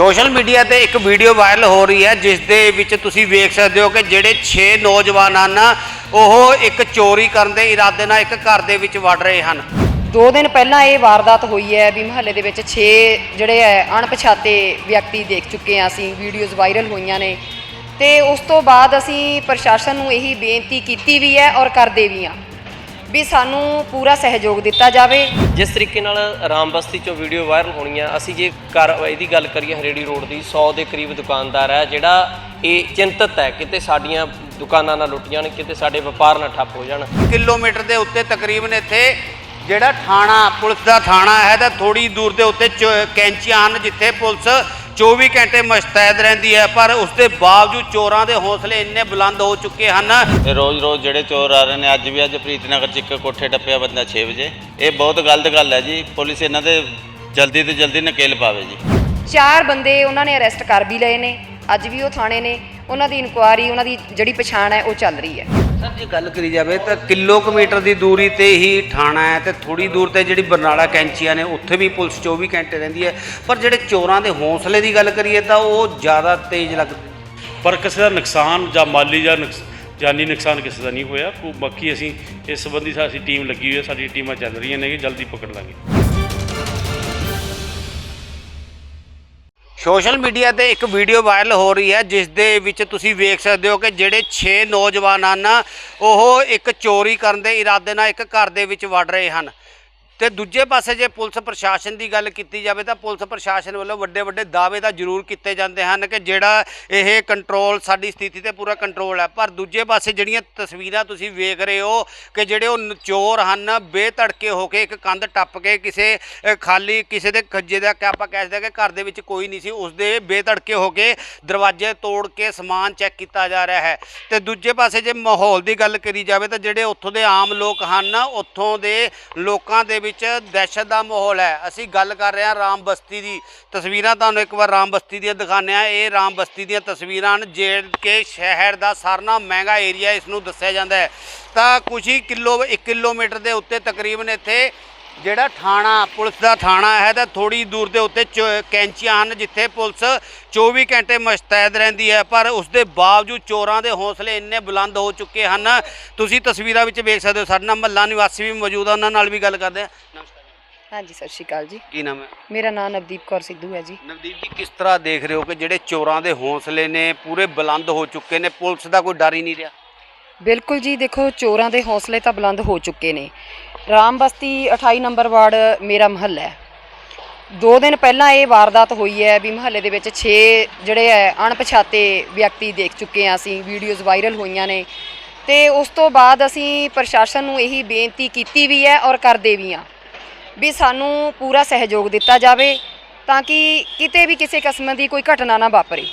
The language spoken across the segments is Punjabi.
ਸੋਸ਼ਲ ਮੀਡੀਆ ਤੇ ਇੱਕ ਵੀਡੀਓ ਵਾਇਰਲ ਹੋ ਰਹੀ ਹੈ, ਜਿਸ ਦੇ ਵਿੱਚ ਤੁਸੀਂ ਵੇਖ ਸਕਦੇ ਹੋ ਕਿ ਜਿਹੜੇ 6 ਨੌਜਵਾਨ ਹਨ, ਉਹ ਇੱਕ ਚੋਰੀ ਕਰਨ ਦੇ ਇਰਾਦੇ ਨਾਲ ਇੱਕ ਘਰ ਦੇ ਵਿੱਚ ਵੜ ਰਹੇ ਹਨ। ਦੋ ਦਿਨ ਪਹਿਲਾਂ ਇਹ ਵਾਰਦਾਤ ਹੋਈ ਹੈ ਵੀ ਮਹੱਲੇ ਦੇ ਵਿੱਚ 6 ਜਿਹੜੇ ਹੈ, ਅਣਪਛਾਤੇ ਵਿਅਕਤੀ ਦੇਖ ਚੁੱਕੇ ਹਾਂ ਅਸੀਂ, ਵੀਡੀਓਜ਼ ਵਾਇਰਲ ਹੋਈਆਂ ਨੇ। ਤੇ ਉਸ ਤੋਂ ਬਾਅਦ ਅਸੀਂ ਪ੍ਰਸ਼ਾਸਨ ਨੂੰ ਇਹੀ ਬੇਨਤੀ ਕੀਤੀ ਵੀ ਹੈ ਔਰ ਕਰਦੇ ਵੀ ਹਾਂ। ਵੀ ਸਾਨੂੰ ਪੂਰਾ ਸਹਿਯੋਗ ਦਿੱਤਾ ਜਾਵੇ। ਜਿਸ ਤਰੀਕੇ ਨਾਲ ਰਾਮਬਸਤੀ ਚੋਂ ਵੀਡੀਓ ਵਾਇਰਲ ਹੋਣੀਆਂ ਅਸੀਂ ਜੇ ਕਰ ਇਹਦੀ ਗੱਲ ਕਰੀਏ ਹਰੇੜੀ ਰੋਡ ਦੀ 100 ਦੇ ਕਰੀਬ ਦੁਕਾਨਦਾਰ ਹੈ ਜਿਹੜਾ ਇਹ ਚਿੰਤਤ ਹੈ ਕਿਤੇ ਸਾਡੀਆਂ ਦੁਕਾਨਾਂ ਨਾ ਲੁੱਟ ਜਾਣ ਕਿਤੇ ਸਾਡੇ ਵਪਾਰ ਨਾ ਠੱਪ ਹੋ ਜਾਣ। ਕਿਲੋਮੀਟਰ ਦੇ ਉੱਤੇ ਤਕਰੀਬਨ ਇੱਥੇ ਜਿਹੜਾ ਥਾਣਾ ਪੁਲਿਸ ਦਾ ਥਾਣਾ ਹੈ ਤਾਂ ਥੋੜੀ ਦੂਰ ਦੇ ਉੱਤੇ ਚੋ- ਕੈਂਚੀਆਂ ਹਨ ਜਿੱਥੇ ਪੁਲਿਸ 24 ਘੰਟੇ ਮੁਸ਼ਤੈਦ ਰਹਿੰਦੀ ਹੈ ਪਰ ਉਸ ਦੇ ਬਾਵਜੂਦ ਚੋਰਾਂ ਦੇ ਹੌਸਲੇ ਇੰਨੇ ਬੁਲੰਦ ਹੋ ਚੁੱਕੇ ਹਨ। ਇਹ ਰੋਜ਼-ਰੋਜ਼ ਜਿਹੜੇ ਚੋਰ ਆ ਰਹੇ ਨੇ ਅੱਜ ਵੀ ਅੱਜ ਪ੍ਰੀਤਨਗਰ ਚ ਇੱਕ ਕੋਠੇ ਟੱਪਿਆ ਬੰਦਾ 6 ਵਜੇ। ਇਹ ਬਹੁਤ ਗਲਤ ਗੱਲ ਹੈ ਜੀ ਪੁਲਿਸ ਇਹਨਾਂ ਦੇ ਜਲਦੀ ਤੋਂ ਜਲਦੀ ਨਕੇਲ ਪਾਵੇ ਜੀ। ਚਾਰ ਬੰਦੇ ਉਹਨਾਂ ਨੇ ਅਰੈਸਟ ਕਰ ਵੀ ਲਏ ਨੇ ਅੱਜ ਵੀ ਉਹ ਥਾਣੇ ਨੇ ਉਹਨਾਂ ਦੀ ਇਨਕੁਆਇਰੀ ਉਹਨਾਂ ਦੀ ਜਿਹੜੀ ਪਛਾਣ ਹੈ ਉਹ ਚੱਲ ਰਹੀ ਹੈ। ਸਰ ਜੇ ਗੱਲ ਕਰੀ ਜਾਵੇ ਤਾਂ ਕਿਲੋਮੀਟਰ ਦੀ ਦੂਰੀ ਤੇ ਹੀ ਥਾਣਾ ਹੈ ਤੇ ਥੋੜੀ ਦੂਰ ਤੇ ਜਿਹੜੀ ਬਰਨਾਲਾ ਕੈਂਚੀਆਂ ਨੇ, ਉੱਥੇ ਵੀ ਪੁਲਿਸ 24 ਘੰਟੇ ਰਹਿੰਦੀ ਹੈ। ਪਰ ਜਿਹੜੇ ਚੋਰਾਂ ਦੇ ਹੌਸਲੇ ਦੀ ਗੱਲ ਕਰੀਏ ਤਾਂ ਉਹ ਜ਼ਿਆਦਾ ਤੇਜ਼ ਲੱਗਦੇ ਪਰ ਕਿਸੇ ਦਾ ਨੁਕਸਾਨ ਜਾਂ ਮਾਲੀ ਜਾਂ ਨੁਕਸ- ਜਾਨੀ ਨੁਕਸਾਨ ਕਿਸੇ ਦਾ ਨਹੀਂ ਹੋਇਆ। ਕੋ, ਬਾਕੀ ਅਸੀਂ ਇਸ ਸੰਬੰਧੀ ਸਾਡੀ ਟੀਮ ਲੱਗੀ ਹੋਈ ਹੈ, ਸਾਡੀ ਟੀਮਾਂ ਚੱਲ ਰਹੀਆਂ ਨੇ ਕਿ ਜਲਦੀ ਪਕੜ ਲਾਂਗੇ। ਸੋਸ਼ਲ ਮੀਡੀਆ ਤੇ ਇੱਕ ਵੀਡੀਓ ਵਾਇਰਲ ਹੋ ਰਹੀ ਹੈ, ਜਿਸ ਦੇ ਵਿੱਚ ਤੁਸੀਂ ਵੇਖ ਸਕਦੇ ਹੋ ਕਿ ਜਿਹੜੇ 6 ਨੌਜਵਾਨ ਹਨ, ਉਹ ਇੱਕ ਚੋਰੀ ਕਰਨ ਦੇ ਇਰਾਦੇ ਨਾਲ ਇੱਕ ਘਰ ਦੇ ਵਿੱਚ ਵੜ ਰਹੇ ਹਨ। ਤੇ ਦੂਜੇ ਪਾਸੇ ਜੇ ਪੁਲਿਸ ਪ੍ਰਸ਼ਾਸਨ ਦੀ ਗੱਲ ਕੀਤੀ ਜਾਵੇ ਤਾਂ ਪੁਲਿਸ ਪ੍ਰਸ਼ਾਸਨ ਵੱਲੋਂ ਵੱਡੇ ਵੱਡੇ ਦਾਅਵੇ ਤਾਂ ਜ਼ਰੂਰ ਕੀਤੇ ਜਾਂਦੇ ਹਨ ਕਿ ਜਿਹੜਾ ਇਹ ਕੰਟਰੋਲ ਸਾਡੀ ਸਥਿਤੀ ਤੇ ਪੂਰਾ ਕੰਟਰੋਲ ਹੈ। ਪਰ ਦੂਜੇ ਪਾਸੇ ਜਿਹੜੀਆਂ ਤਸਵੀਰਾਂ ਤੁਸੀਂ ਵੇਖ ਰਹੇ ਹੋ ਕਿ ਜਿਹੜੇ ਉਹ ਨ- ਚੋਰ ਹਨ, ਬੇਤੜਕੇ ਹੋ ਕੇ ਇੱਕ ਕੰਧ ਟੱਪ ਕੇ ਕਿਸੇ ਖਾਲੀ ਕਿਸੇ ਦੇ ਖੱਜੇ ਦਾ ਕਿ ਆਪਾਂ ਕਹਿ ਸਕਦੇ ਕਿ ਘਰ ਦੇ ਵਿੱਚ ਕੋਈ ਨਹੀਂ ਸੀ ਉਸ ਦੇ ਬੇਧੜਕੇ ਹੋ ਕੇ ਦਰਵਾਜ਼ੇ ਤੋੜ ਕੇ ਸਮਾਨ ਚੈੱਕ ਕੀਤਾ ਜਾ ਰਿਹਾ ਹੈ। ਤੇ ਦੂਜੇ ਪਾਸੇ ਜੇ ਮਾਹੌਲ ਦੀ ਗੱਲ ਕਰੀ ਜਾਵੇ ਤਾਂ ਜਿਹੜੇ ਉੱਥੋਂ ਦੇ ਆਮ ਲੋਕ ਹਨ, ਉੱਥੋਂ ਦੇ ਲੋਕਾਂ ਦੇ ਵਿੱਚ ਦਹਿਸ਼ਤ ਦਾ ਮਾਹੌਲ ਹੈ। ਅਸੀਂ ਗੱਲ ਕਰ ਰਹੇ ਹਾਂ ਰਾਮ ਬਸਤੀ ਦੀ। ਤਸਵੀਰਾਂ ਤੁਹਾਨੂੰ ਇੱਕ ਵਾਰ ਰਾਮ ਬਸਤੀ ਦੀਆਂ ਦਿਖਾਉਂਦੇ ਹਾਂ। ਇਹ ਰਾਮ ਬਸਤੀ ਦੀਆਂ ਤਸਵੀਰਾਂ ਹਨ ਜੇ ਕਿ ਸ਼ਹਿਰ ਦਾ ਸਾਰਿਆਂ ਨਾਲੋਂ ਮਹਿੰਗਾ ਏਰੀਆ ਇਸ ਨੂੰ ਦੱਸਿਆ ਜਾਂਦਾ ਹੈ। ਤਾਂ ਕੁਝ ਹੀ ਕਿਲੋ 1 ਕਿਲੋਮੀਟਰ ਦੇ ਉੱਤੇ ਤਕਰੀਬਨ ਇੱਥੇ ਜਿਹੜਾ ਥਾਣਾ ਪੁਲਿਸ ਦਾ ਥਾਣਾ ਹੈ ਤਾਂ ਥੋੜੀ ਦੂਰ ਦੇ ਉੱਤੇ ਕੈਂਚੀਆਂ ਹਨ ਜਿੱਥੇ ਪੁਲਿਸ 24 ਘੰਟੇ ਮੁਸ਼ਤੈਦ ਰਹਿੰਦੀ ਹੈ ਪਰ ਉਸ ਦੇ ਬਾਵਜੂਦ ਚੋਰਾਂ ਦੇ ਹੌਸਲੇ ਇੰਨੇ ਬੁਲੰਦ ਹੋ ਚੁੱਕੇ ਹਨ। ਤੁਸੀਂ ਤਸਵੀਰਾਂ ਵਿੱਚ ਵੇਖ ਸਕਦੇ ਹੋ ਸਾਡੇ ਨਾਲ ਮਹੱਲਾ ਨਿਵਾਸੀ ਵੀ ਮੌਜੂਦ ਆ ਉਹਨਾਂ ਨਾਲ ਵੀ ਗੱਲ ਕਰਦੇ ਆ ਨਮਸਕਾਰ ਹਾਂਜੀ ਸਤਿ ਸ਼੍ਰੀ ਅਕਾਲ ਜੀ। ਕੀ ਨਾਮ ਹੈ? ਮੇਰਾ ਨਾਮ ਨਵਦੀਪ ਕੌਰ ਸਿੱਧੂ ਹੈ ਜੀ। ਨਵਦੀਪ ਜੀ ਕਿਸ ਤਰ੍ਹਾਂ ਦੇਖ ਰਹੇ ਹੋ ਕਿ ਜਿਹੜੇ ਚੋਰਾਂ ਦੇ ਹੌਸਲੇ ਨੇ ਪੂਰੇ ਬੁਲੰਦ ਹੋ ਚੁੱਕੇ ਨੇ ਪੁਲਿਸ ਦਾ ਕੋਈ ਡਰ ਹੀ ਨਹੀਂ ਰਿਹਾ? ਬਿਲਕੁਲ ਜੀ ਦੇਖੋ ਚੋਰਾਂ ਦੇ ਹੌਸਲੇ ਤਾਂ ਬੁਲੰਦ ਹੋ ਚੁੱਕੇ ਨੇ। ਰਾਮ ਬਸਤੀ 28 ਨੰਬਰ ਵਾਰਡ ਮੇਰਾ ਮਹੱਲਾ ਹੈ। ਦੋ ਦਿਨ ਪਹਿਲਾਂ ਇਹ ਵਾਰਦਾਤ ਹੋਈ ਹੈ ਵੀ ਮਹੱਲੇ ਦੇ ਵਿੱਚ 6 ਜਿਹੜੇ ਹੈ, ਅਣਪਛਾਤੇ ਵਿਅਕਤੀ ਦੇਖ ਚੁੱਕੇ ਹਾਂ ਅਸੀਂ, ਵੀਡੀਓਜ਼ ਵਾਇਰਲ ਹੋਈਆਂ ਨੇ। ਤੇ ਉਸ ਤੋਂ ਬਾਅਦ ਅਸੀਂ ਪ੍ਰਸ਼ਾਸਨ ਨੂੰ ਇਹੀ ਬੇਨਤੀ ਕੀਤੀ ਵੀ ਹੈ ਔਰ ਕਰਦੇ ਵੀ ਹਾਂ ਵੀ ਸਾਨੂੰ ਪੂਰਾ ਸਹਿਯੋਗ ਦਿੱਤਾ ਜਾਵੇ ਤਾਂ ਕਿ ਕਿਤੇ ਵੀ ਕਿਸੇ ਕਿਸਮ ਦੀ ਕੋਈ ਘਟਨਾ ਨਾ ਵਾਪਰੇ।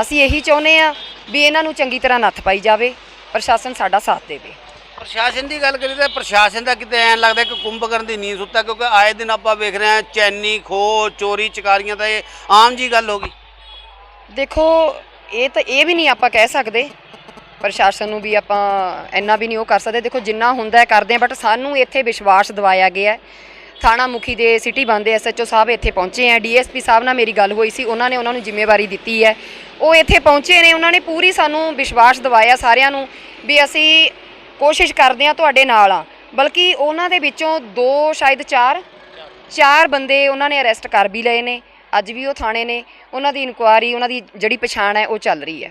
ਅਸੀਂ ਇਹੀ ਚਾਹੁੰਦੇ ਆ ਵੀ ਇਹਨਾਂ ਨੂੰ ਚੰਗੀ ਤਰ੍ਹਾਂ ਨੱਥ ਪਾਈ ਜਾਵੇ, ਪ੍ਰਸ਼ਾਸਨ ਸਾਡਾ ਸਾਥ ਦੇਵੇ। ਪ੍ਰਸ਼ਾਸਨ ਦੀ ਗੱਲ ਕਰੀਏ ਤਾਂ ਪ੍ਰਸ਼ਾਸਨ ਦਾ ਕਿਤੇ ਐਂ ਲੱਗਦਾ ਕਿ ਕੁੰਭਕਰਨ ਦੀ ਨੀਂਦ ਸੁੱਤਾ, ਕਿਉਂਕਿ ਆਏ ਦਿਨ ਆਪਾਂ ਵੇਖ ਰਹੇ ਹਾਂ ਚੈਨੀ ਖੋ ਚੋਰੀ, ਚਕਾਰੀਆਂ ਤਾਂ ਇਹ ਆਮ ਜੀ ਗੱਲ ਹੋ ਗਈ। ਦੇਖੋ, ਇਹ ਤਾਂ ਇਹ ਵੀ ਨਹੀਂ ਆਪਾਂ ਕਹਿ ਸਕਦੇ। ਪ੍ਰਸ਼ਾਸਨ ਨੂੰ ਵੀ ਆਪਾਂ ਇੰਨਾ ਵੀ ਨਹੀਂ ਉਹ ਕਰ ਸਕਦੇ। ਦੇਖੋ, ਜਿੰਨਾ ਹੁੰਦਾ ਹੈ ਕਰਦੇ ਆ ਬਟ ਸਾਨੂੰ ਇੱਥੇ ਵਿਸ਼ਵਾਸ ਦਿਵਾਇਆ ਗਿਆ ਥਾਣਾ ਮੁਖੀ ਦੇ ਸਿਟੀ ਬੰਦੇ ਐਸਐਚਓ ਸਾਹਿਬ ਇੱਥੇ ਪਹੁੰਚੇ ਆ ਡੀਐਸਪੀ ਸਾਹਿਬ ਨਾਲ ਮੇਰੀ ਗੱਲ ਹੋਈ ਸੀ, ਉਹਨਾਂ ਨੇ ਉਹਨਾਂ ਨੂੰ ਜ਼ਿੰਮੇਵਾਰੀ ਦਿੱਤੀ ਹੈ। ਉਹ ਇੱਥੇ ਪਹੁੰਚੇ ਨੇ, ਉਹਨਾਂ ਨੇ ਪੂਰੀ ਸਾਨੂੰ ਵਿਸ਼ਵਾਸ ਦਿਵਾਇਆ ਸਾਰਿਆਂ ਨੂੰ ਵੀ ਅਸੀਂ ਕੋਸ਼ਿਸ਼ ਕਰਦੇ ਆ ਤੁਹਾਡੇ ਨਾਲ ਆ। ਬਲਕਿ ਉਹਨਾਂ ਦੇ ਵਿੱਚੋਂ ਦੋ ਸ਼ਾਇਦ ਚਾਰ ਚਾਰ ਬੰਦੇ ਉਹਨਾਂ ਨੇ ਅਰੈਸਟ ਕਰ ਵੀ ਲਏ ਨੇ। ਅੱਜ ਵੀ ਉਹ ਥਾਣੇ ਨੇ। ਉਹਨਾਂ ਦੀ ਇਨਕੁਆਇਰੀ ਉਹਨਾਂ ਦੀ ਜਿਹੜੀ ਪਛਾਣ ਹੈ ਉਹ ਚੱਲ ਰਹੀ ਹੈ।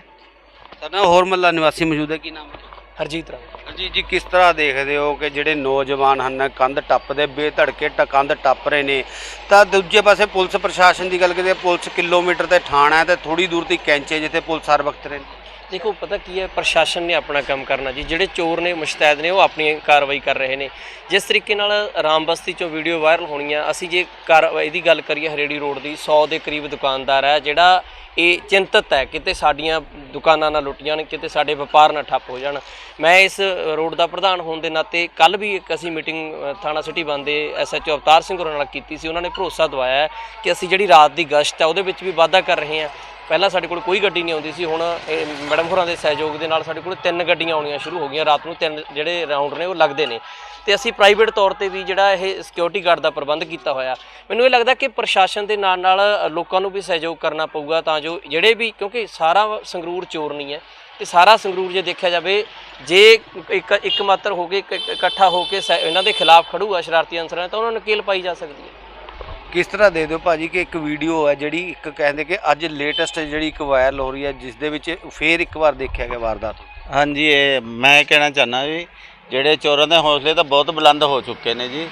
ਸਾਡੇ ਹੋਰ ਮੱਲਾ ਨਿਵਾਸੀ ਮੌਜੂਦ ਹੈ ਕੀ ਨਾਮ ਹੈ? ਹਰਜੀਤ ਰਾਮ ਜੀ ਜੀ ਕਿਸ ਤਰ੍ਹਾਂ ਦੇਖਦੇ ਹੋ ਕਿ ਜਿਹੜੇ ਨੌਜਵਾਨ ਹਨ ਕੰਧ ਟੱਪਦੇ ਬੇਧੜਕੇ ਟ ਕੰਧ ਟੱਪ ਰਹੇ ਨੇ? ਤਾਂ ਦੂਜੇ ਪਾਸੇ ਪੁਲਿਸ ਪ੍ਰਸ਼ਾਸਨ ਦੀ ਗੱਲ ਕਰੀਏ ਪੁਲਿਸ ਕਿਲੋਮੀਟਰ ਤੇ ਥਾਣਾ ਹੈ ਤੇ ਥੋੜੀ ਦੂਰ ਤੇ ਕੈਂਚੇ ਜਿੱਥੇ ਪੁਲਿਸ ਹਰ ਵਕਤ ਰਹਿੰਦੀ ਦੇਖੋ, ਪਤਾ ਕੀ ਹੈ? ਪ੍ਰਸ਼ਾਸਨ ਨੇ ਆਪਣਾ ਕੰਮ ਕਰਨਾ ਜੀ। ਜਿਹੜੇ ਚੋਰ ਨੇ, ਮੁਸ਼ਤੈਦ ਨੇ, ਉਹ ਆਪਣੀ ਕਾਰਵਾਈ ਕਰ ਰਹੇ ਨੇ। ਜਿਸ ਤਰੀਕੇ ਨਾਲ ਰਾਮਬਸਤੀ ਚੋਂ ਵੀਡੀਓ ਵਾਇਰਲ ਹੋਣੀ ਆ ਅਸੀਂ ਜੇ ਕਰ ਇਹਦੀ ਗੱਲ ਕਰੀਏ ਹਰੇੜੀ ਰੋਡ ਦੀ 100 ਦੇ ਕਰੀਬ ਦੁਕਾਨਦਾਰ ਹੈ, ਜਿਹੜਾ ਇਹ ਚਿੰਤਤ ਹੈ, ਕਿਤੇ ਸਾਡੀਆਂ ਦੁਕਾਨਾਂ ਨਾ ਲੁੱਟ ਜਾਣ ਕਿਤੇ ਸਾਡੇ ਵਪਾਰ ਨਾ ਠੱਪ ਹੋ ਜਾਣ। ਮੈਂ ਇਸ ਰੋਡ ਦਾ ਪ੍ਰਧਾਨ ਹੋਣ ਦੇ ਨਾਤੇ ਕੱਲ ਵੀ ਇੱਕ ਅਸੀਂ ਮੀਟਿੰਗ ਥਾਣਾ ਸਿਟੀ ਬੰਦ ਦੇ ਐਸਐਚਓ ਅਵਤਾਰ ਸਿੰਘ ਹੋਰਾਂ ਨਾਲ ਕੀਤੀ ਸੀ। ਉਹਨਾਂ ਨੇ ਭਰੋਸਾ ਦਵਾਇਆ ਕਿ ਅਸੀਂ ਜਿਹੜੀ ਰਾਤ ਦੀ ਗਸ਼ਤ ਹੈ ਉਹਦੇ ਵਿੱਚ ਵੀ ਵਾਧਾ ਕਰ ਰਹੇ ਹਾਂ। ਪਹਿਲਾਂ ਸਾਡੇ ਕੋਲ ਕੋਈ ਗੱਡੀ ਨਹੀਂ ਆਉਂਦੀ ਸੀ, ਹੁਣ ਇਹ ਮੈਡਮ ਹੋਰਾਂ ਦੇ ਸਹਿਯੋਗ ਦੇ ਨਾਲ ਸਾਡੇ ਕੋਲ ਤਿੰਨ ਗੱਡੀਆਂ ਆਉਣੀਆਂ ਸ਼ੁਰੂ ਹੋ ਗਈਆਂ। ਰਾਤ ਨੂੰ ਤਿੰਨ ਜਿਹੜੇ ਰਾਉਂਡ ਨੇ ਉਹ ਲੱਗਦੇ ਨੇ। ਤੇ ਅਸੀਂ ਪ੍ਰਾਈਵੇਟ ਤੌਰ ਤੇ ਵੀ ਜਿਹੜਾ ਇਹ ਸਿਕਿਉਰਿਟੀ ਗਾਰਡ ਦਾ ਪ੍ਰਬੰਧ ਕੀਤਾ ਹੋਇਆ। ਮੈਨੂੰ ਇਹ ਲੱਗਦਾ ਕਿ ਪ੍ਰਸ਼ਾਸਨ ਦੇ ਨਾਲ ਨਾਲ ਲੋਕਾਂ ਨੂੰ ਵੀ ਸਹਿਯੋਗ ਕਰਨਾ ਪਊਗਾ, ਤਾਂ ਜੋ ਜਿਹੜੇ ਵੀ ਕਿਉਂਕਿ ਸਾਰਾ ਸੰਗਰੂਰ ਚੋਰ ਨਹੀਂ ਹੈ ਤੇ ਸਾਰਾ ਸੰਗਰੂਰ ਜੇ ਦੇਖਿਆ ਜਾਵੇ ਜੇ ਇੱਕ ਇੱਕ ਮਾਤਰ ਹੋ ਕੇ ਇੱਕ- ਇੱਕ- ਇਕੱਠਾ ਹੋ ਕੇ ਸ- ਇਹਨਾਂ ਦੇ ਖਿਲਾਫ ਖੜੂਗਾ ਸ਼ਰਾਰਤੀ ਅਨਸਰਾਂ ਤਾਂ ਉਹਨਾਂ ਨੂੰ ਨਕੇਲ ਪਾਈ ਜਾ ਸਕਦੀ ਹੈ। ਕਿਸ ਤਰ੍ਹਾਂ ਦੇ ਦਿਓ ਭਾਜੀ ਕਿ ਇੱਕ ਵੀਡੀਓ ਹੈ ਜਿਹੜੀ ਇੱਕ ਕਹਿੰਦੇ ਕਿ ਅੱਜ ਲੇਟੈਸਟ ਜਿਹੜੀ ਇੱਕ ਵਾਇਰਲ ਹੋ ਰਹੀ ਹੈ ਜਿਸ ਦੇ ਵਿੱਚ ਫੇਰ ਇੱਕ ਵਾਰ ਦੇਖਿਆ ਗਿਆ ਵਾਰਦਾਤ? ਹਾਂਜੀ ਇਹ ਮੈਂ ਕਹਿਣਾ ਚਾਹੁੰਦਾ ਵੀ ਜਿਹੜੇ ਚੋਰਾਂ ਦੇ ਹੌਸਲੇ ਤਾਂ ਬਹੁਤ ਬੁਲੰਦ ਹੋ ਚੁੱਕੇ ਨੇ ਜੀ।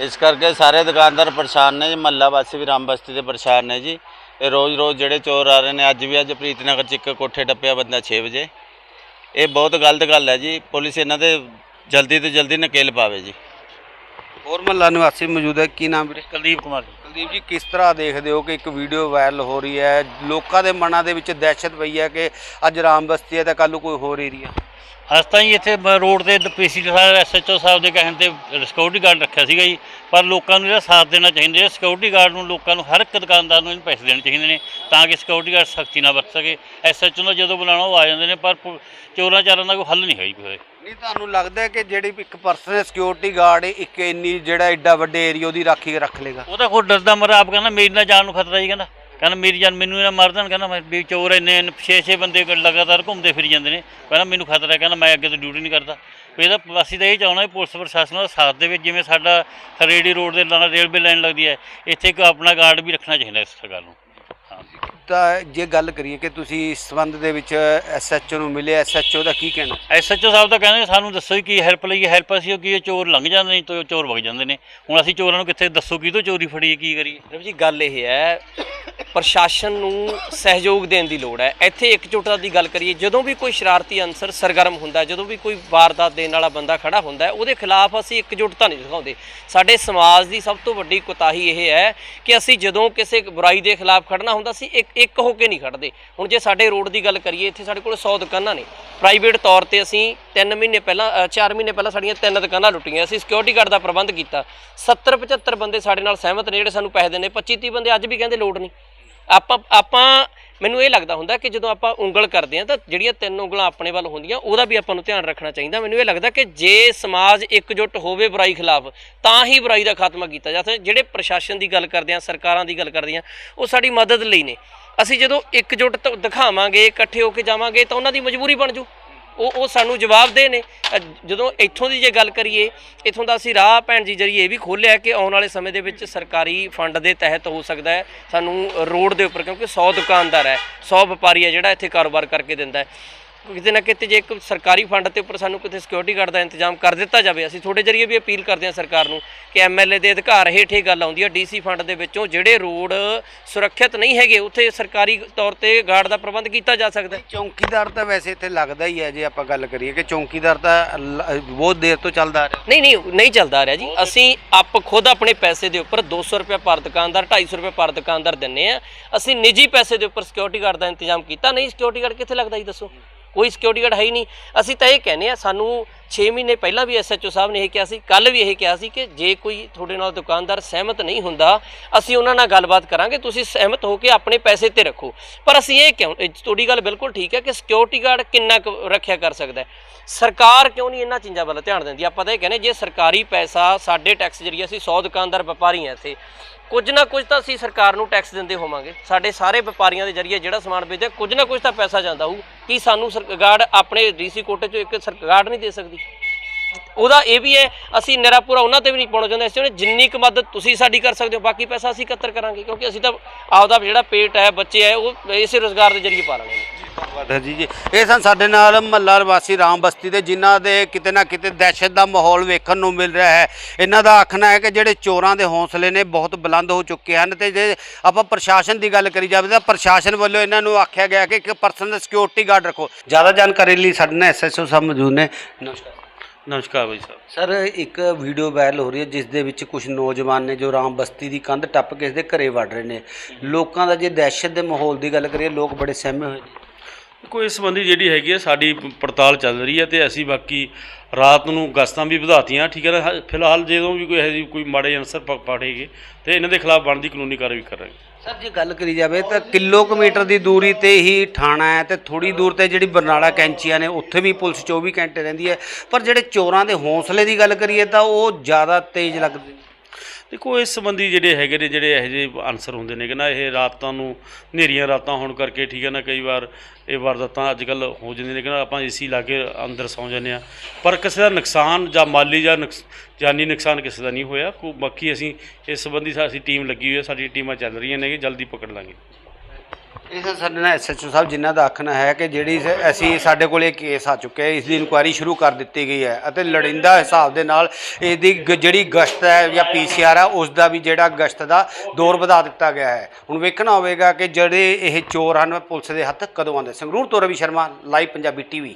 ਇਸ ਕਰਕੇ ਸਾਰੇ ਦੁਕਾਨਦਾਰ ਪਰੇਸ਼ਾਨ ਨੇ ਜੀ ਮਹੱਲਾ ਵਾਸੀ ਵੀ ਰਾਮ ਬਸਤੀ ਦੇ ਪਰੇਸ਼ਾਨ ਨੇ ਜੀ। ਇਹ ਰੋਜ਼-ਰੋਜ਼ ਜਿਹੜੇ ਚੋਰ ਆ ਰਹੇ ਨੇ ਅੱਜ ਵੀ ਅੱਜ ਪ੍ਰੀਤਨਗਰ ਚ ਇੱਕ ਕੋਠੇ ਟੱਪਿਆ ਬੰਦਾ 6 ਵਜੇ। ਇਹ ਬਹੁਤ ਗਲਤ ਗੱਲ ਹੈ ਜੀ ਪੁਲਿਸ ਇਹਨਾਂ ਦੇ ਜਲਦੀ ਤੋਂ ਜਲਦੀ ਨਕੇਲ ਪਾਵੇ ਜੀ। ਹੋਰ ਮਹੱਲਾ ਨਿਵਾਸੀ ਮੌਜੂਦ ਹੈ ਕੀ ਨਾਮ ਵੀਰੇ? ਕੁਲਦੀਪ ਕੁਮਾਰ ਕੁਲਦੀਪ ਜੀ ਕਿਸ ਤਰ੍ਹਾਂ ਦੇਖਦੇ ਹੋ ਕਿ ਇੱਕ ਵੀਡੀਓ ਵਾਇਰਲ ਹੋ ਰਹੀ ਹੈ? ਲੋਕਾਂ ਦੇ ਮਨਾਂ ਦੇ ਵਿੱਚ ਦਹਿਸ਼ਤ ਪਈ ਹੈ ਕਿ ਅੱਜ ਰਾਮ ਬਸਤੀ ਹੈ ਤਾਂ ਕੱਲ ਨੂੰ ਕੋਈ ਹੋਰ ਏਰੀਆ ਅੱਜ ਤਾਂ ਜੀ ਇੱਥੇ ਬ- ਰੋਡ ਤੇ ਪੀਸੀ ਸਾਹਿਬ ਐਸਐਚਓ ਸਾਹਿਬ ਦੇ ਕਹਿਣ ਤੇ ਸਿਕਿਉਰਿਟੀ ਗਾਰਡ ਰੱਖਿਆ ਸੀਗਾ ਜੀ। ਪਰ ਲੋਕਾਂ ਨੂੰ ਇਹਦਾ ਸਾਥ ਦੇਣਾ ਚਾਹੀਦਾ ਹੈ ਸਿਕਿਉਰਿਟੀ ਗਾਰਡ ਨੂੰ ਲੋਕਾਂ ਨੂੰ ਹਰ ਇੱਕ ਦੁਕਾਨਦਾਰ ਨੂੰ ਇਹਨੂੰ ਪੈਸੇ ਦੇਣੇ ਚਾਹੀਦੇ ਨੇ ਤਾਂ ਕਿ ਸਿਕਿਉਰਿਟੀ ਗਾਰਡ ਸਖਤੀ ਨਾਲ ਵਰਤ ਸਕੇ। ਐਸਐਚਓ ਨੂੰ ਜਦੋਂ ਬੁਲਾਉਣਾ ਉਹ ਆ ਜਾਂਦੇ ਨੇ ਪਰ ਪੁ- ਚੋਰਾਂ ਚਾਰਾਂ ਦਾ ਕੋਈ ਹੱਲ ਨਹੀਂ ਹੈ ਜੀ ਕੋਈ ਨਹੀਂ ਤੁਹਾਨੂੰ ਲੱਗਦਾ ਹੈ ਕਿ ਜਿਹੜੀ ਇੱਕ ਪਰਸਨ ਹੈ ਸਿਕਿਉਰਿਟੀ ਗਾਰਡ ਇੱਕ ਇੰਨੀ ਜਿਹੜਾ ਐਡਾ ਵੱਡੇ ਏਰੀਆ ਉਹਦੀ ਰਾਖੀ ਰੱਖ ਲੇਗਾ ਉਹ ਤਾਂ ਕੋਈ ਡਰਦਾ ਮਰਾ ਆਪ ਕਹਿੰਦਾ ਮੇਰੀ ਨਾਲ ਜਾਨ ਨੂੰ ਖਤਰਾ ਜੀ ਕਹਿੰਦਾ। ਕਹਿੰਦਾ ਮੇਰੀ ਜਾਨ ਮੈਨੂੰ ਇਹਨਾਂ ਮਾਰ ਦੇਣ ਕਹਿੰਦਾ ਮੈਂ ਵੀ ਚੋਰ ਇੰਨੇ 6-6 ਬੰਦੇ ਲਗਾਤਾਰ ਘੁੰਮਦੇ ਫਿਰ ਜਾਂਦੇ ਨੇ। ਕਹਿੰਦਾ ਮੈਨੂੰ ਖਤਰਾ ਕਹਿੰਦਾ ਮੈਂ ਅੱਗੇ ਤੋਂ ਡਿਊਟੀ ਨਹੀਂ ਕਰਦਾ। ਵੀ ਇਹਦਾ ਅਸੀਂ ਤਾਂ ਇਹ ਚਾਹੁੰਦਾ ਵੀ ਪੁਲਿਸ ਪ੍ਰਸ਼ਾਸਨ ਦਾ ਸਾਥ ਦੇਵੇ, ਜਿਵੇਂ ਸਾਡਾ ਰੇਡੀ ਰੋਡ ਦੇ ਨਾਲ ਰੇਲਵੇ ਲਾਈਨ ਲੱਗਦੀ ਹੈ, ਇੱਥੇ ਇੱਕ ਆਪਣਾ ਗਾਰਡ ਵੀ ਰੱਖਣਾ ਚਾਹੀਦਾ ਇਸ ਗੱਲ ਨੂੰ। ਹਾਂ। ਤਾਂ ਜੇ ਗੱਲ ਕਰੀਏ ਕਿ ਤੁਸੀਂ ਇਸ ਸੰਬੰਧ ਦੇ ਵਿੱਚ ਐਸਐਚਓ ਨੂੰ ਮਿਲੇ ਐਸਐਚਓ ਦਾ ਕੀ ਕਹਿਣਾ? ਐਸਐਚਓ ਸਾਹਿਬ ਤਾਂ ਕਹਿੰਦੇ ਸਾਨੂੰ ਦੱਸੋ ਕੀ ਹੈਲਪ ਲਈਏ ਹੈਲਪ ਅਸੀਂ ਉਹ ਕੀ ਚੋਰ ਲੰਘ ਜਾਂਦੇ ਨੇ ਤੇ ਚੋਰ ਵਗ ਜਾਂਦੇ ਨੇ। ਹੁਣ ਅਸੀਂ ਚੋਰਾਂ ਨੂੰ ਕਿੱਥੇ ਦੱਸੋ ਕਿਹਤੋਂ ਚੋਰੀ ਫੜੀਏ ਕੀ ਕਰੀਏ? ਰਵੀ ਜੀ ਗੱਲ ਇਹ ਹੈ ਪ੍ਰਸ਼ਾਸਨ ਨੂੰ ਸਹਿਯੋਗ ਦੇਣ ਦੀ ਲੋੜ ਹੈ। ਇੱਥੇ ਇਕਜੁੱਟਤਾ ਦੀ ਗੱਲ ਕਰੀਏ ਜਦੋਂ ਵੀ ਕੋਈ ਸ਼ਰਾਰਤੀ ਅਨਸਰ ਸਰਗਰਮ ਹੁੰਦਾ ਜਦੋਂ ਵੀ ਕੋਈ ਵਾਰਦਾਤ ਦੇਣ ਵਾਲਾ ਬੰਦਾ ਖੜਾ ਹੁੰਦਾ ਉਹਦੇ ਖਿਲਾਫ ਅਸੀਂ ਇਕਜੁੱਟਤਾ ਨਹੀਂ ਦਿਖਾਉਂਦੇ। ਸਾਡੇ ਸਮਾਜ ਦੀ ਸਭ ਤੋਂ ਵੱਡੀ ਕੁਤਾਹੀ ਇਹ ਹੈ ਕਿ ਅਸੀਂ ਜਦੋਂ ਕਿਸੇ ਬੁਰਾਈ ਦੇ ਖਿਲਾਫ ਖੜਨਾ ਹੁੰਦਾ ਸੀ ਇੱਕ ਇੱਕ ਹੋ ਕੇ ਨਹੀਂ ਖੜਦੇ। ਹੁਣ ਜੇ ਸਾਡੇ ਰੋਡ ਦੀ ਗੱਲ ਕਰੀਏ, ਇੱਥੇ ਸਾਡੇ ਕੋਲ 100 ਦੁਕਾਨਾਂ ਨੇ। ਪ੍ਰਾਈਵੇਟ ਤੌਰ ਤੇ ਅਸੀਂ 3 ਮਹੀਨੇ ਪਹਿਲਾਂ 4 ਮਹੀਨੇ ਪਹਿਲਾਂ ਸਾਡੀਆਂ ਤਿੰਨ ਦੁਕਾਨਾਂ ਲੁੱਟੀਆਂ। ਅਸੀਂ ਸਿਕਿਉਰਿਟੀ ਗਾਰਡ ਦਾ ਪ੍ਰਬੰਧ ਕੀਤਾ। 70 75 ਬੰਦੇ ਸਾਡੇ ਨਾਲ ਸਹਿਮਤ ਨੇ, ਜਿਹੜੇ ਸਾਨੂੰ ਪੈਸੇ ਦਿੰਦੇ। 25 30 ਬੰਦੇ ਅੱਜ ਵੀ ਕਹਿੰਦੇ ਲੋੜ ਨਹੀਂ। ਆਪਾਂ ਆਪਾਂ, ਮੈਨੂੰ ਇਹ ਲੱਗਦਾ ਹੁੰਦਾ ਕਿ ਜਦੋਂ ਆਪਾਂ ਉਂਗਲ ਕਰਦੇ ਆ ਤਾਂ ਜਿਹੜੀਆਂ ਤਿੰਨ ਉਂਗਲਾਂ ਆਪਣੇ ਵੱਲ ਹੁੰਦੀਆਂ, ਉਹਦਾ ਵੀ ਆਪਾਂ ਨੂੰ ਧਿਆਨ ਰੱਖਣਾ ਚਾਹੀਦਾ। ਮੈਨੂੰ ਇਹ ਲੱਗਦਾ ਕਿ ਜੇ ਸਮਾਜ ਇਕਜੁੱਟ ਹੋਵੇ ਬੁਰਾਈ ਖਿਲਾਫ, ਤਾਂ ਹੀ ਬੁਰਾਈ ਦਾ ਖਾਤਮਾ ਕੀਤਾ ਜਾ ਸਕਦਾ। ਜਿਹੜੇ ਪ੍ਰਸ਼ਾਸਨ ਦੀ ਗੱਲ ਕਰਦੇ ਆ ਸਰਕਾਰਾਂ ਦੀ ਗੱਲ ਕਰਦੇ ਆ ਉਹ ਸਾਡੀ ਮਦਦ ਲਈ ਨੇ। ਅਸੀਂ ਜਦੋਂ ਇਕਜੁੱਟ ਤ- ਦਿਖਾਵਾਂਗੇ, ਇਕੱਠੇ ਹੋ ਕੇ ਜਾਵਾਂਗੇ, ਤਾਂ ਉਹਨਾਂ ਦੀ ਮਜਬੂਰੀ ਬਣ ਜੂ। ਉਹ ਉਹ ਸਾਨੂੰ ਜਵਾਬ ਦੇ ਨੇ। ਜਦੋਂ ਇੱਥੋਂ ਦੀ ਜੇ ਗੱਲ ਕਰੀਏ, ਇੱਥੋਂ ਦਾ ਅਸੀਂ ਰਾਹ ਭੈਣ ਜੀ ਜਰੀਏ ਇਹ ਵੀ ਖੋਲ੍ਹਿਆ ਕਿ ਆਉਣ ਵਾਲੇ ਸਮੇਂ ਦੇ ਵਿੱਚ ਸਰਕਾਰੀ ਫੰਡ ਦੇ ਤਹਿਤ ਹੋ ਸਕਦਾ ਹੈ। ਸਾਨੂੰ ਰੋਡ ਦੇ ਉੱਪਰ, ਕਿਉਂਕਿ 100 ਦੁਕਾਨਦਾਰ ਹੈ 100 ਵਪਾਰੀ ਹੈ ਜਿਹੜਾ ਇੱਥੇ ਕਾਰੋਬਾਰ ਕਰਕੇ ਦਿੰਦਾ ਹੈ। ਕਿਤੇ ਨਾ ਕਿਤੇ ਜੇ ਇੱਕ ਸਰਕਾਰੀ ਫੰਡ ਤੇ ਉੱਪਰ ਸਾਨੂੰ ਕਿਤੇ ਸਿਕਿਉਰਿਟੀ ਗਾਰਡ ਦਾ ਇੰਤਜ਼ਾਮ ਕਰ ਦਿੱਤਾ ਜਾਵੇ ਅਸੀਂ ਤੁਹਾਡੇ ਜਰੀਏ ਵੀ ਅਪੀਲ ਕਰਦੇ ਹਾਂ ਸਰਕਾਰ ਨੂੰ ਕਿ ਐਮਐਲਏ ਦੇ ਅਧਿਕਾਰ ਹੇਠ ਇਹ ਗੱਲ ਆਉਂਦੀ ਹੈ ਡੀਸੀ ਫੰਡ ਦੇ ਵਿੱਚੋਂ ਜਿਹੜੇ ਰੋਡ ਸੁਰੱਖਿਅਤ ਨਹੀਂ ਹੈਗੇ ਉੱਥੇ ਸਰਕਾਰੀ ਤੌਰ ਤੇ ਗਾਰਡ ਦਾ ਪ੍ਰਬੰਧ ਕੀਤਾ ਜਾ ਸਕਦਾ ਚੌਂਕੀਦਾਰ ਤਾਂ ਵੈਸੇ ਇੱਥੇ ਲੱਗਦਾ ਹੀ ਹੈ ਜੇ ਆਪਾਂ ਗੱਲ ਕਰੀਏ ਕਿ ਚੌਂਕੀਦਾਰ ਤਾਂ ਬਹੁਤ ਦੇਰ ਤੋਂ ਚੱਲਦਾ ਆ ਰਿਹਾ। ਨਹੀਂ ਨਹੀਂ ਨਹੀਂ ਚੱਲਦਾ ਰਿਹਾ ਜੀ। ਅਸੀਂ ਆਪ ਖੁਦ ਆਪਣੇ ਪੈਸੇ ਦੇ ਉੱਪਰ 200 ਰੁਪਏ ਪਰ ਦੁਕਾਨਦਾਰ 250 ਰੁਪਏ ਪਰ ਦੁਕਾਨਦਾਰ ਦਿੰਨੇ ਆ ਅਸੀਂ ਨਿੱਜੀ ਪੈਸੇ ਦੇ ਉੱਪਰ ਸਿਕਿਉਰਿਟੀ ਗਾਰਡ ਦਾ ਇੰਤਜ਼ਾਮ ਕੀਤਾ। ਨਹੀਂ ਸਿਕਿਉਰਿਟੀ ਗਾਰਡ ਕਿੱਥੇ ਲੱਗਦਾ ਜੀ ਦੱਸੋ? ਕੋਈ ਸਿਕਿਉਰਿਟੀ ਗਾਰਡ ਹੈ ਹੀ ਨਹੀਂ। ਅਸੀਂ ਤਾਂ ਇਹ ਕਹਿੰਦੇ ਆ ਸਾਨੂੰ 6 ਮਹੀਨੇ ਪਹਿਲਾਂ ਵੀ ਐਸਐਚਓ ਸਾਹਿਬ ਨੇ ਇਹ ਕਿਹਾ ਸੀ ਕੱਲ ਵੀ ਇਹ ਕਿਹਾ ਸੀ ਕਿ ਜੇ ਕੋਈ ਤੁਹਾਡੇ ਨਾਲ ਦੁਕਾਨਦਾਰ ਸਹਿਮਤ ਨਹੀਂ ਹੁੰਦਾ, ਅਸੀਂ ਉਹਨਾਂ ਨਾਲ ਗੱਲਬਾਤ ਕਰਾਂਗੇ, ਤੁਸੀਂ ਸਹਿਮਤ ਹੋ ਕੇ ਆਪਣੇ ਪੈਸੇ ਤੇ ਰੱਖੋ। ਪਰ ਅਸੀਂ ਇਹ ਕਿਉਂ, ਇਹ ਤੁਹਾਡੀ ਗੱਲ ਬਿਲਕੁਲ ਠੀਕ ਹੈ ਕਿ ਸਿਕਿਉਰਿਟੀ ਗਾਰਡ ਕਿੰਨਾ ਕੁ ਰੱਖਿਆ ਕਰ ਸਕਦਾ ਹੈ। ਸਰਕਾਰ ਕਿਉਂ ਨਹੀਂ ਇਹਨਾਂ ਚੀਜ਼ਾਂ ਵੱਲ ਧਿਆਨ ਦਿੰਦੀ? ਆਪਾਂ ਤਾਂ ਇਹ ਕਹਿੰਦੇ, ਜੇ ਸਰਕਾਰੀ ਪੈਸਾ ਸਾਡੇ ਟੈਕਸ ਜਰੀਏ ਅਸੀਂ 100 ਦੁਕਾਨਦਾਰ ਵਪਾਰੀ ਹਾਂ ਇੱਥੇ, ਕੁਝ ਨਾ ਕੁਝ ਤਾਂ ਅਸੀਂ ਸਰਕਾਰ ਨੂੰ ਟੈਕਸ ਦਿੰਦੇ ਹੋਵਾਂਗੇ। ਸਾਡੇ ਸਾਰੇ ਵਪਾਰੀਆਂ ਦੇ ਜਰੀਏ ਜਿਹੜਾ ਸਮਾਨ ਵੇਚਦੇ ਕੁਝ ਨਾ ਕੁਝ ਤਾਂ ਪੈਸਾ ਜਾਂਦਾ ਹੋਊ। ਕੀ ਸਾਨੂੰ ਸਰਕਾਰ ਆਪਣੇ ਡੀਸੀ ਕੋਟੇ ਚੋਂ ਇੱਕ ਸਰਕਾਰ ਨਹੀਂ ਦੇ ਸਕਦੀ? ਉਹਦਾ ਇਹ ਵੀ ਹੈ, ਅਸੀਂ ਨਿਰਾ ਪੂਰਾ ਉਹਨਾਂ ਤੇ ਵੀ ਨਹੀਂ ਪਾਉਣਾ ਚਾਹੁੰਦੇ, ਅਸੀਂ ਉਹਨੇ ਜਿੰਨੀ ਕੁ ਮਦਦ ਤੁਸੀਂ ਸਾਡੀ ਕਰ ਸਕਦੇ ਹੋ, ਬਾਕੀ ਪੈਸਾ ਅਸੀਂ ਇਕੱਤਰ ਕਰਾਂਗੇ, ਕਿਉਂਕਿ ਅਸੀਂ ਤਾਂ ਆਪਦਾ ਜਿਹੜਾ ਪੇਟ ਹੈ, ਬੱਚੇ ਹੈ, ਉਹ ਇਸੇ ਰੋਜ਼ਗਾਰ ਦੇ ਜਰੀਏ ਪਾਲਾਂਗੇ ਧੰਨਵਾਦ ਜੀ ਜੀ। ਇਹ ਸਨ ਸਾਡੇ ਨਾਲ ਮਹੱਲਾ ਨਿਵਾਸੀ ਰਾਮ ਬਸਤੀ ਦੇ, ਜਿਨ੍ਹਾਂ ਦੇ ਕਿਤੇ ਨਾ ਕਿਤੇ ਦਹਿਸ਼ਤ ਦਾ ਮਾਹੌਲ ਵੇਖਣ ਨੂੰ ਮਿਲ ਰਿਹਾ ਹੈ। ਇਹਨਾਂ ਦਾ ਆਖਣਾ ਹੈ ਕਿ ਜਿਹੜੇ ਚੋਰਾਂ ਦੇ ਹੌਸਲੇ ਨੇ ਬਹੁਤ ਬੁਲੰਦ ਹੋ ਚੁੱਕੇ ਹਨ ਤੇ ਜੇ ਆਪਾਂ ਪ੍ਰਸ਼ਾਸਨ ਦੀ ਗੱਲ ਕਰੀ ਜਾਵੇ ਤਾਂ ਪ੍ਰਸ਼ਾਸਨ ਵੱਲੋਂ ਇਹਨਾਂ ਨੂੰ ਆਖਿਆ ਗਿਆ ਕਿ ਇੱਕ ਪਰਸਨਲ ਸਿਕਿਉਰਿਟੀ ਗਾਰਡ ਰੱਖੋ। ਜ਼ਿਆਦਾ ਜਾਣਕਾਰੀ ਲਈ ਸਾਡੇ ਨਾਲ ਐਸਐਸਓ ਸਾਹਿਬ ਮੌਜੂਦ ਨੇ। ਨਮਸਕਾਰ। ਨਮਸਕਾਰ ਬਾਈ ਸਾਹਿਬ। ਸਰ ਇੱਕ ਵੀਡੀਓ ਵਾਇਰਲ ਹੋ ਰਹੀ ਹੈ ਜਿਸ ਦੇ ਵਿੱਚ ਕੁਝ ਨੌਜਵਾਨ ਨੇ ਜੋ ਰਾਮ ਬਸਤੀ ਦੀ ਕੰਧ ਟੱਪ ਕੇ ਇਸ ਦੇ ਘਰੇ ਵੜ ਰਹੇ ਨੇ। ਲੋਕਾਂ ਦਾ ਜੇ ਦਹਿਸ਼ਤ ਦੇ ਮਾਹੌਲ ਦੀ ਗੱਲ ਕਰੀਏ ਲੋਕ ਬੜੇ ਸਹਿਮੇ ਹੋਏ ਨੇ। ਕੋਈ ਇਸ ਸੰਬੰਧੀ ਜਿਹੜੀ ਹੈਗੀ ਹੈ ਸਾਡੀ ਪੜਤਾਲ ਚੱਲ ਰਹੀ ਹੈ ਤੇ ਅਸੀਂ ਬਾਕੀ ਰਾਤ ਨੂੰ ਗਸ਼ਤਾਂ ਵੀ ਵਧਾਤੀਆਂ, ਠੀਕ ਹੈ ਨਾ? ਫਿਲਹਾਲ ਜਦੋਂ ਵੀ ਕੋਈ ਇਹੋ ਜਿਹੀ ਕੋਈ ਮਾੜੇ ਅਨਸਰ ਪ- ਪਾੜੇਗੇ ਤੇ ਇਹਨਾਂ ਦੇ ਖਿਲਾਫ ਬਣਦੀ ਕਾਨੂੰਨੀ ਕਾਰਵਾਈ ਕਰਾਂਗੇ। ਸਰ, ਜੇ ਗੱਲ ਕਰੀ ਜਾਵੇ ਤਾਂ ਕਿਲੋਮੀਟਰ ਦੀ ਦੂਰੀ ਤੇ ਹੀ ਥਾਣਾ ਹੈ ਤੇ ਥੋੜੀ ਦੂਰ ਤੇ ਜਿਹੜੀ ਬਰਨਾਲਾ ਕੈਂਚੀਆਂ ਨੇ, ਉੱਥੇ ਵੀ ਪੁਲਿਸ 24 ਘੰਟੇ ਰਹਿੰਦੀ ਹੈ। ਪਰ ਜਿਹੜੇ ਚੋਰਾਂ ਦੇ ਹੌਸਲੇ ਦੀ ਗੱਲ ਕਰੀਏ ਤਾਂ ਉਹ ਜ਼ਿਆਦਾ ਤੇਜ਼ ਲੱਗਦੇ ਨੇ। ਦੇਖੋ, ਇਸ ਸੰਬੰਧੀ ਜਿਹੜੇ ਹੈਗੇ ਨੇ, ਜਿਹੜੇ ਇਹੋ ਜਿਹੇ ਆਨਸਰ ਹੁੰਦੇ ਨੇ ਕਿ ਨਾ, ਇਹ ਰਾਤਾਂ ਨੂੰ, ਹਨੇਰੀਆਂ ਰਾਤਾਂ ਹੋਣ ਕਰਕੇ ਠੀਕ ਹੈ ਨਾ, ਕਈ ਵਾਰ ਇਹ ਵਾਰਦਾਤਾਂ ਅੱਜ ਕੱਲ ਹੋ ਜਾਂਦੀਆਂ ਨੇ ਕਿ ਨਾ, ਆਪਾਂ ਏਸੀ ਲਾ ਕੇ ਅੰਦਰ ਸੌਂ ਜਾਂਦੇ ਆ ਪਰ ਕਿਸੇ ਦਾ ਨੁਕਸਾਨ ਜਾਂ ਮਾਲੀ ਜਾਂ ਨੁਕਸ- ਜਾਨੀ ਨੁਕਸਾਨ ਕਿਸੇ ਦਾ ਨਹੀਂ ਹੋਇਆ। ਕੋ, ਬਾਕੀ ਅਸੀਂ ਇਸ ਸੰਬੰਧੀ ਸਾਡੀ ਟੀਮ ਲੱਗੀ ਹੋਈ ਹੈ, ਸਾਡੀ ਟੀਮਾਂ ਚੱਲ ਰਹੀਆਂ ਨੇ ਕਿ ਜਲਦੀ ਪਕੜ ਲਾਂਗੇ। ਇਹ ਸਰ ਸਾਡੇ ਨਾਲ ਐਸਐਚਓ ਸਾਹਿਬ ਜਿਨ੍ਹਾਂ ਦਾ ਆਖਣਾ ਹੈ ਕਿ ਜਿਹੜੀ ਸ- ਅਸੀਂ ਸਾਡੇ ਕੋਲ ਇਹ ਕੇਸ ਆ ਚੁੱਕਿਆ ਹੈ, ਇਸ ਦੀ ਇਨਕੁਆਇਰੀ ਸ਼ੁਰੂ ਕਰ ਦਿੱਤੀ ਗਈ ਹੈ ਅਤੇ ਲੋੜੀਂਦਾ ਹਿਸਾਬ ਦੇ ਨਾਲ ਇਹਦੀ ਗ- ਜਿਹੜੀ ਗਸ਼ਤ ਹੈ ਜਾਂ ਪੀਸੀਆਰ ਹੈ ਉਸ ਦਾ ਵੀ ਜਿਹੜਾ ਗਸ਼ਤ ਦਾ ਦੌਰ ਵਧਾ ਦਿੱਤਾ ਗਿਆ ਹੈ। ਹੁਣ ਵੇਖਣਾ ਹੋਵੇਗਾ ਕਿ ਜਿਹੜੇ ਇਹ ਚੋਰ ਹਨ, ਪੁਲਿਸ ਦੇ ਹੱਥ ਕਦੋਂ ਆਉਂਦੇ? ਸੰਗਰੂਰ ਤੋਂ ਰਵੀ ਸ਼ਰਮਾ ਲਾਈਵ ਪੰਜਾਬੀ ਟੀਵੀ